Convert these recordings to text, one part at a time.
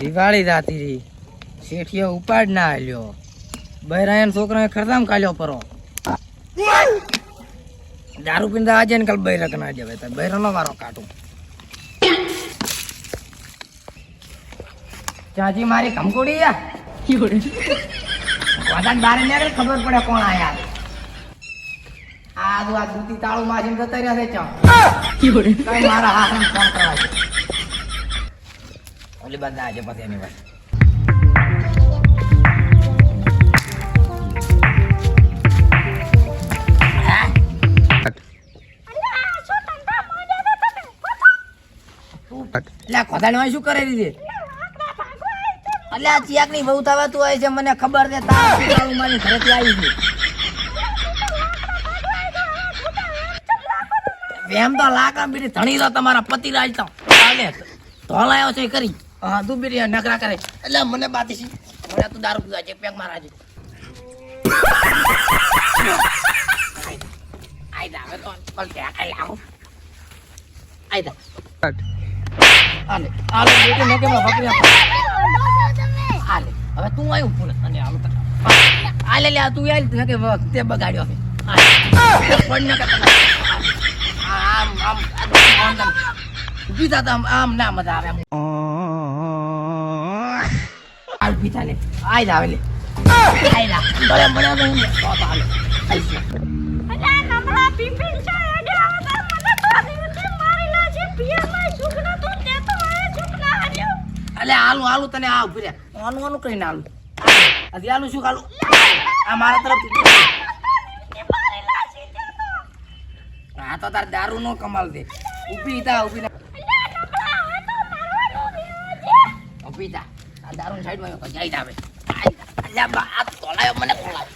દિવાળી જાતી રહી. શેઠીએ ઉપાડ ના આલ્યો. બૈરાયન છોકરાએ ખરદામ કાલ્યો પરો. દારૂ પીંદા આજે ને કાલ બૈરક ના જવે તો બૈરાનો વારો કાઢું. ચાચી મારી કમકોડી યા વાદાન બારે ને ખબર પડે કોણ આયા. આ દૂતી તાળું માજીને જતા રહ્યા છે ચા મારા હાથ ફોન કરવા છે બધા આજે પછી એની વાત એટલે ખોદાણી શું કરે દીધી એટલે આ ચિયાકની બહુ થવાતું હોય છે મને ખબર છે તારું મારી ઘરેથી આવી છે. એમ તો લાકા બીડી ધણી તો તમારા પતિ રાજ તો ધોલાયો છે કરી. હા, તું બીડી નકરા કરે. એટલે મને બાતી છે. મને તું દારૂ પીવા છે, પેક મારા છે આઈ દા હવે તો કોલ કે આઈ લાવો આઈ દા આલે આલે હવે તું આવ્યો પૂરે અને આમ તો આલે તું આલે નકે તે બગાડ્યો છે. આલે પડ નકે આમ આમ આમ આમ ના મજા આવે આલ પીતા લે આઈ હવે લે આઈ દા બળે બળે તો હું તો તો આલે આઈ છે અલે આલુ આલુ તને આ ઊભી રે આનું આનું કઈ ના આલુ હજી આલુ શું ખાલું આ મારા તરફ આ તો તાર દારૂ નો કમાલ દે ઊભી થા ઊભી દારૂ સાઈડમાં જાય આવે અલ્યા બા આ તોલાયો મને ખોલાયો.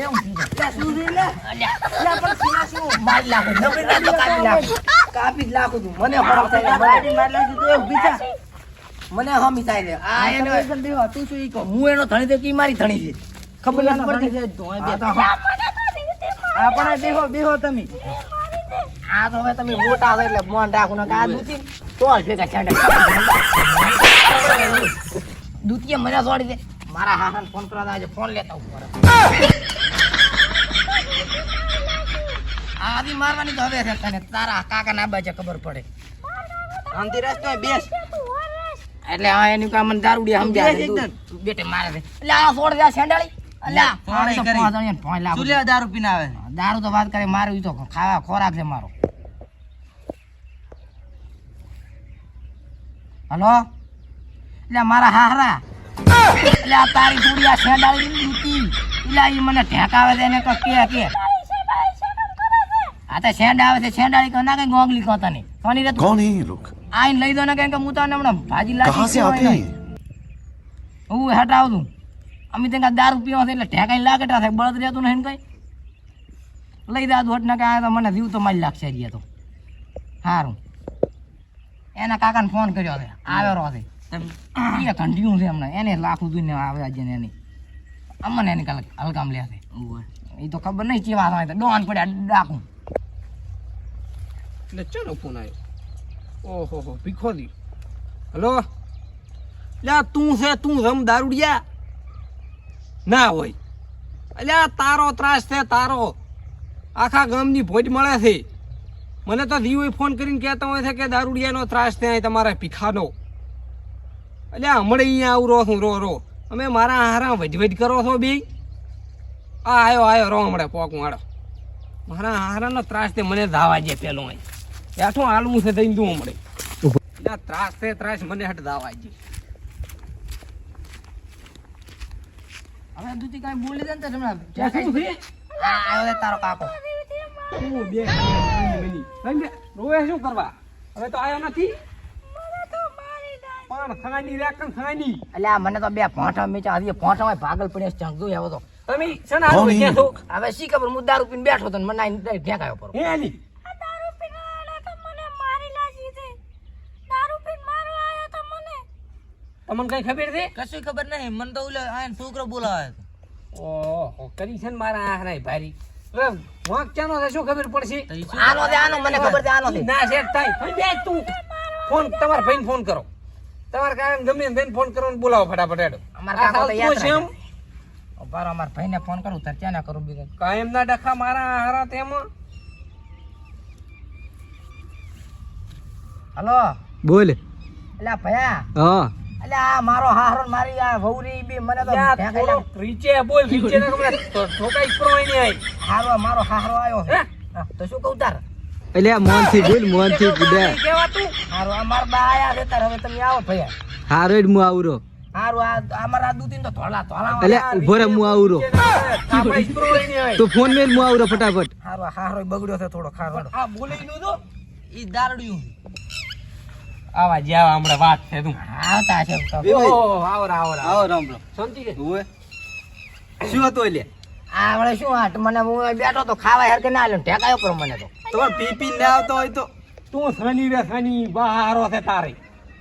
એ ઊભી શું છે લે? અલ્યા અલ્યા પણ સીના શું? માર લાગો નબળી ના તો કાપી લાગો. કાપી જ લાગો તું મને ફરક થાય બાડી માર લાગી તો ઊભી થા. મને હમી થાય છે આ એને તું શું ઈ કહો? હું એનો ધણી તો કી મારી ધણી છે? ખબર નથી પડતી. આ પણ બેહો બેહો તમે. આ તો હવે તમે મોટા હોય એટલે મોન રાખો ને આ દૂધી તો ભેગા છાંડે દૂતીએ મને છોડી દે. મારા હાથાને ફોન કરવા આજે ફોન લેતા ઉપર આદી મારવાની તો હવે છે તને. તારા કાકા ના બાજે ખબર પડે. શાંતિ રાખ તો બેસ. એટલે આ એની કામ મને દારૂડી સમજ્યા બેટે મારે છે એટલે આ છોડ દે સેંડાળી. એટલે દારૂ પીને આવે? દારૂ તો વાત કરે મારું તો ખાવા ખોરાક છે મારો. હલો? એટલે મારા હારા એટલે આ તારી જોડી આ સેડાળી દીધી એટલે એ મને ઢેકાવે છે એને કે કે. આ તો સેડ આવે છે સેડાળી કહો કઈ ગોગલી કોતા નહીં કોની રત કોની લોક? આઈન લઈ દો ને કેમ કે હું તને હમણાં ભાજી લાવી કહા સે આતે? હું હટાવ દઉં અમે તેને દારૂ પીવા એટલે ઢેકાઈ લાગે થાય બળદ રહેતું નહીં કઈ. લઈ દાદું હટ ના કે આ તો મને જીવ તો મારી લાગશે રહ્યા તો. સારું એના કાકાને ફોન કર્યો છે રહો છે. એ કંઠ્યું છે હમણાં. એને લાખું જોઈને આવે આજે ને એની. અમને એને હલકામ લે છે. એ તો ખબર નહીં કેવા તો ડોન પડ્યા ડાકું. એટલે ચાલો ફોન આવ્યો ઓહો હો ભીખો દી હલો? લ્યા તું છે તું રમ દારૂડિયા? ના હોય. અલ્યા તારો ત્રાસ છે તારો. આખા ગામની ભોજ મળે છે. મને તો દીવો ફોન કરીને કહેતા હોય છે કે દારૂડિયાનો ત્રાસ છે તમારા ભીખાનો. અલ્યા હમણાં અહીંયા આવું રો છું રો રો અમે મારા હારા વજ કરો છો બે? આ આવ્યો આવ્યો રો હમણાં પોકું હાડો મારા હારાનો ત્રાસ તે મને ધાવા જે પેલો અહીં. બેઠો હાલવું છે થઈને તું હમણાં. એટલે ત્રાસ તે ત્રાસ મને હટ ધાવા જે હવે દૂધી કાંઈ બોલી દે ને તો હમણાં આવ્યો તારો કાકો. બે રોવે શું કરવા? હવે તો આયો નથી? એટલે આ મને તો બે ભોંઠા મેચા હજી ભોંઠામાં ભાગલ પડ્યા છે ચંગુ આવ્યો તો. તમે ક્યાં હવે શી ખબર હું દારૂ પીને બેઠો તો મને આઈને ઢેકાયો પર. હે આલી તમને કઈ ખબર છે? કશું ખબર નહીં મને તો ઓલે આ છોકરો બોલાવે ઓહો કરી છે ને મારા હારા ભારી. વાંક ચાનો છે શું ખબર પડશે? આનો દે આનો મને ખબર છે આનો દે ના સેટ થાય બે તું. ફોન તમારા ભાઈને ફોન કરો. તમારે કાયમ ગમે બેન ફોન કરવાનો બોલાવો ફટાફટ હેડો. અમારે કાકો તો યાદ? રાખે. ઊભા રહો, ભાઈને ફોન કરું તાર ત્યાં ના કરું બીજું? કાયમ ના ડખા મારા હારા તેમાં. હલો? બોલ. એટલે ભયા? હા. એટલે આ મારો હારો મારી આ વહુરી બી મને તો લાગે. રીચે બોલ રીચે ના કમરે ઠોકાઈ કરો એની આઈ હારો મારો હારો આવ્યો હે? તો શું કહું તાર? એટલે આ મોનથી બોલ મોનથી કેવાતું હારો આ મારા બા આયા છે તાર હવે તમે આવો ભયા. હારો જ મુ આવરો. હારો આ અમાર આ દૂધી તો ધોળા ધોળા એટલે ઊભો રે મુ આવરો. તો ફોન મેલ મુ આવરો ફટાફટ. હારો હારો બગડ્યો છે થોડો ખારો. આ બોલી નું તો? ઈ દારડ્યું. આવા જ્યાં હમણાં વાત છે તું. આવતા છે ભાઈ. ઓહો, આવરા આવરા. આવો રામ રામ શાંતિ છે? ઓવે શું હતું એટલે? આ વળે શું આ? મને હું બેઠો તો ખાવા હેર કે ના લે ઠેકાયો પર મને તો. તમારે પી પી ના આવતો હોય તો તું સની રે સની બહારો છે તારે.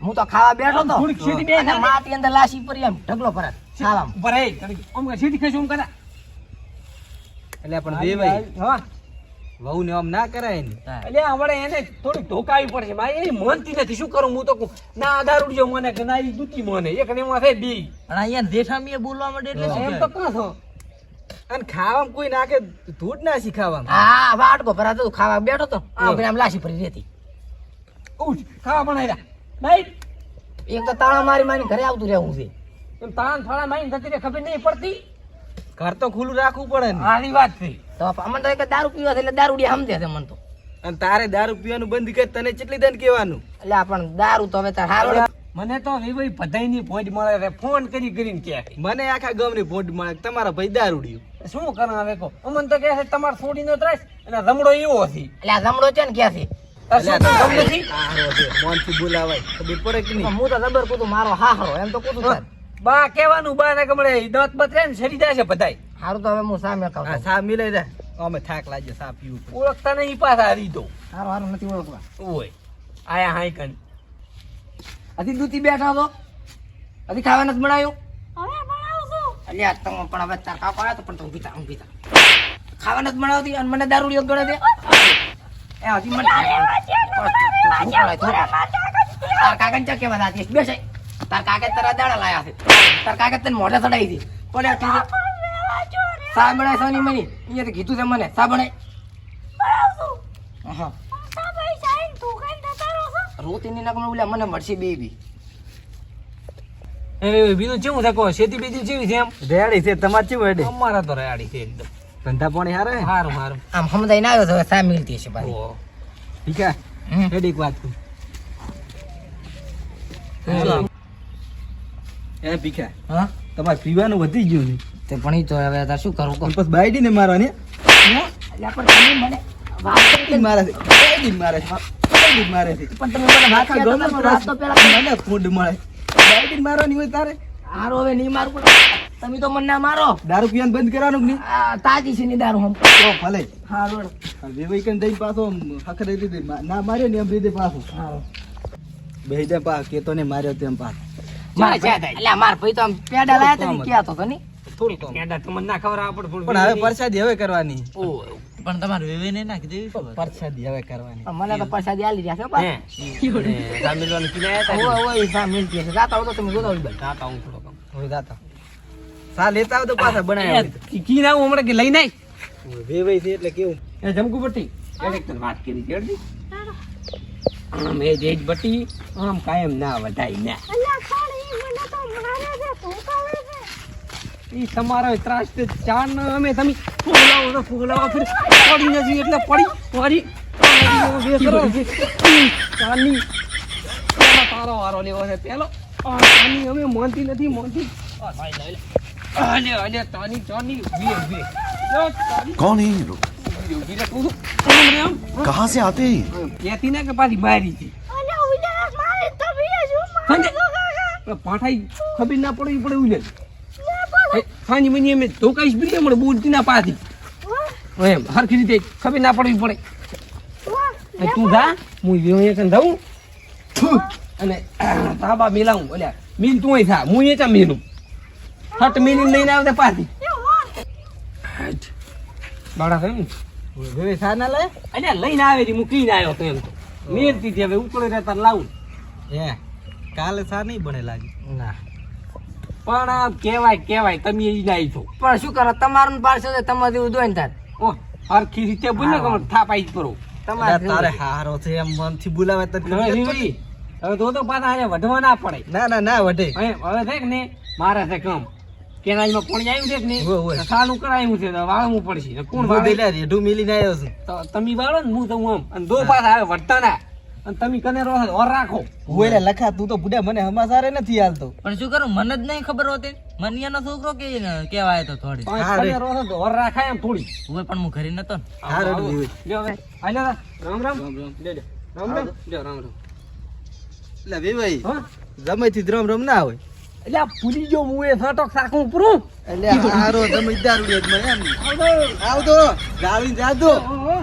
હું તો ખાવા બેઠો તો. થોડીક સીધી બે અને માટી અંદર લાશી પડી એમ ઢગલો પર ખાવામાં. ઉપર એ ઓમ કે સીધી ખેશું કરે. એટલે પણ બે ભાઈ હા. વહુ ને આમ ના કરાય ને. એટલે આવડે એને થોડી ઢોકાવી પડશે. ભાઈ એ મનતી નથી. શું કરું હું તો કહું ના ઉડજો મને કે ના એ દૂતી મને. એક ને એમાં થાય બી. અને અહીંયા દેઠામીએ બોલવા માંડે એટલે એમ તો કાં છો. અને ખાવામાં કોઈ નાખે ધૂટ ના શીખાવામાં. હા વાટકો ભરા તો ખાવા બેઠો તો. આ આમ લાશી પડી રહેતી. ઉઠ ખાવા બનાવ્યા ભાઈ એક તો તાળા મારી મારી ઘરે આવતું રહેવું છે. તાણ થાળા મારી થતી રે ખબર નહીં પડતી. ઘર તો ખુલ્લું રાખવું પડે ને. આની વાત થઈ તો અમને તો એક દારૂ પીવા છે એટલે દારૂડી સમજે છે મને તો. અને તારે દારૂ પીવાનું બંધ કરી તને કેટલી દન કહેવાનું? એટલે પણ દારૂ તો હવે તાર હારો મને તો વિવઈ બધાયની ભોજ મળે રે ફોન કરી કરીને કે. મને આખા ગામની ભોજ મળે તમારા ભાઈ દારૂડિયું. શું કરું હવે કો અમન તો કહે છે તમાર છોડી નો ત્રાસ અને રમડો એવો છે. એટલે આ જમડો છે ને છે? મોનથી બોલાવાય. ખબર પડે કે નહીં? હું તો જબર કૂદું મારો હારો એમ તો કૂદું બા કેવાનું બા ને ગમડે દાંત ને સડી જાય છે બધાય. હારું તો હવે હું સામે કહું હા સા જાય. અમે થાક લાગે સાપ પીવું. ઓળખતા નહીં પાછા હારી દો હારું હારું નથી ઓળખવા. ઓય આયા હાઈ કન હજી દૂધી બેઠા હતો હજી ખાવા નથી બનાવ્યું અલ્યા તમે પણ હવે તાર કાકો આવ્યો તો પણ તું પીતા હું પીતા ખાવા નથી અને મને દારૂ લ્યો ગણે દે. એ હજી મને. તાર કાકાને ચા કેવા દાતી બેસે. તાર કાકે તારા દાડા લાયા છે. તાર કાકે તને મોઢે ચડાવી દી બોલે આ ટીવી. સા બનાય સોની મની? અહીંયા કીધું છે મને. સા બનાય હા રોતીની નકમ બોલે મને મળશે બેબી. એ બીજું ચેવું છે કહો? શેતી બીજી ચેવી છે એમ? રેડી છે તમારે ચેવું હેડે? અમારા તો રેડી છે એકદમ. ધંધા પાણી હારે? હારું હારું. આમ સમજાઈને આવ્યો તો સા મિલતી છે ભાઈ. ઠીક હે. એક વાત કહું એ ભીખા. હા? તમારે પીવાનું વધી ગયું ને તે પણ એ તો હવે તાર શું કરું કહો? બસ પછી બાયડી ને મારવાની એટલે પણ મને વાત કરી મારે છે બાયડી મારે છે મારે છે. પણ તમે મને વાત કરી ગામમાં તો પેલા મને ફૂડ મળે. બાયડી મારવાની હોય તારે. હારો હવે નહીં મારું પણ. તમે તો મને ના મારો. દારૂ પીવાનું બંધ કરવાનું કે નહીં? તાજી છે ને દારૂ હમ તો ભલે. હારો વેવાઈ કન દઈ પાછો હખરે રીતે ના માર્યો ને એમ રીતે પાછો. હારો. બે દે પા કેતો ને માર્યો તેમ પાછો. માર દે એટલે માર ભાઈ તો આમ પેડા લાયા તો ને ક્યાં તો તો નહીં. થોડું પેડા તો મને ના ખબર આપડ પણ હવે પરસાદી હવે કરવાની. ઓય. પણ તમારે વેવેને નાખી દેવી પરસાદી હવે કરવાની. મને તો પરસાદી આલી રહ્યા છે હે બા. સામેલવાનું કીને આયા તા ઓય ઈ સા મિલતી હશે જાતા હો તો તમે ગોદાવરી બાઈ જાતા હું થોડો કામ. હવે જાતા. સા લેતા આવ તો પાછા બનાવ્યા એ કી- કી ના હું હમણાં કે લઈ નાય વેવાઈ છે એટલે કેવું? એ જમકુ પટ્ટી એક તને વાત કરી છે આમ એ જેજ બટી આમ કાયમ ના વધાય ના. ઈ તમારો ત્રાસ તે ચાર ન અમે તમે ફૂલાવો ને ફૂલાવો ફરી પડી નથી એટલે પડી પડી પડી બે કરો છે. ઈ ચાની પેલો તારો વારો લેવો છે પેલો આ ચાની અમે માનતી નથી માનતી આ ભાઈ લઈ લે. અલે અલે તાની ચાની વીએ વીએ લો તાની कौन है ये लोग વીએ વીએ લે તું આમ રે આમ कहाँ से आते हैं ये? કહેતી ના કે પાછી મારી છે સમજે? પેલા પાઠાઈ ખબર ના ખાની મની એમ ધોકાઈશ બી હમણાં બોલતી ના પાથી એમ હરખી રીતે ખબર ના પડવી પડે. તું જા હું એક જાઉં. અને તાબા મિલાવું ઓલ્યા મિલ તું અહીં થા હું એ ચા મિલું? હટ મિલી લઈને આવતે પાછી. બાળા થયું ને? હવે સા ના લે? અલ્યા લઈને આવે છે મૂકીને આવ્યો તો એમ તો. મેરતી હવે ઉપડે રહેતા લાવું. હે કાલે સા નહીં બને લાગે. ના. પણ આમ કેવાય કેવાય તમે ઈ નાઈ છો પણ શું કરો? તમારું પાડશો તો તમારે જેવું દોય ને તાર ઓ હરખી રીતે બોલે કે થાપાઈ જ કરો. તમારે તારે હારો છે એમ મનથી બોલાવે તો હવે તો. તો પાછા આને વઢવા ના પડે. ના ના ના વઢે હવે છે કે ને મારે છે કામ કેનાલમાં પાણી આવ્યું છે કે ને. સાલું કરાયું છે વાળવું પડશે. કોણ રેઢું મિલીને આવ્યો છે. તમે વાળો ને હું તો હું આમ. અને દો પાછા આવે વઢતા ના. અને તમે કને રહો ઓર રાખો. હું લખા તું તો બુડા મને હમાસારે નથી હાલતો. પણ શું કરું? મને જ નહીં ખબર હોતી? મનિયાનો છોકરો કે કેવાય તો થોડી. કને રહો તો ઓર રાખાય એમ થોડી. હવે પણ હું ઘરે નતો ને. હા, રે, આવો, હવે. હાલો, રામ રામ. લે, લે. રામ રામ. લ્યો, રામ રામ. એટલે ભાઈ હા? જમે થી રમ રમ ના હોય. એટલે આ ભૂલી ગયો હું એ નાટક સાકું પૂરું એટલે હારો તમે દારૂ જ મને એમ. આવતો ગાવી જાતો ઓ,